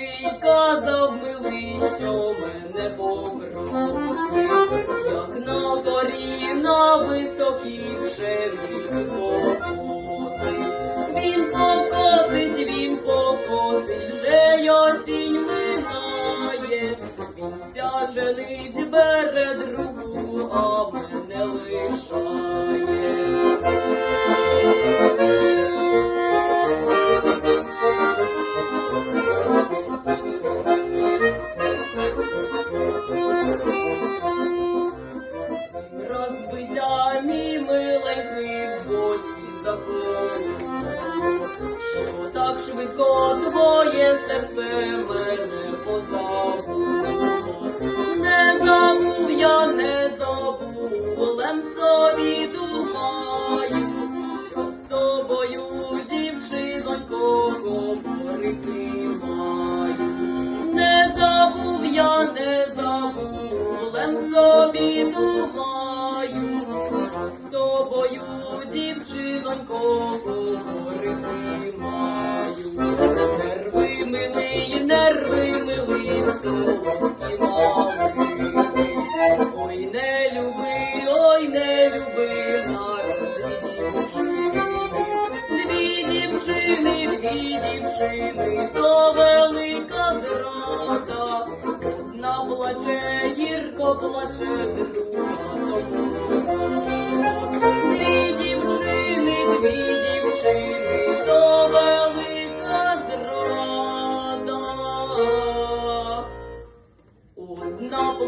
милий, казав милий, що мене попросив, як на горі на високій пшениці покосить. Він покосить, він покосить, вже осінь минає, він ся женить, бере другу, а мене боці що так швидко твоє серце мене позабуло. Не забув я, не забув, болем собі думаю, що з тобою, дівчинонько, говорити маю. Не забув я, не забув, болем собі думаю, що з тобою, дівчинонько, говорити маю. Нерви милий, нерви милий, солодкі малий. Ой, не люби, ой, не люби нараз дві дівчини, дві дівчини, то велика зрада. Одна плаче, гірко плаче,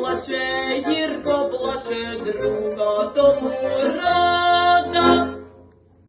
плаче, гірко плаче друг.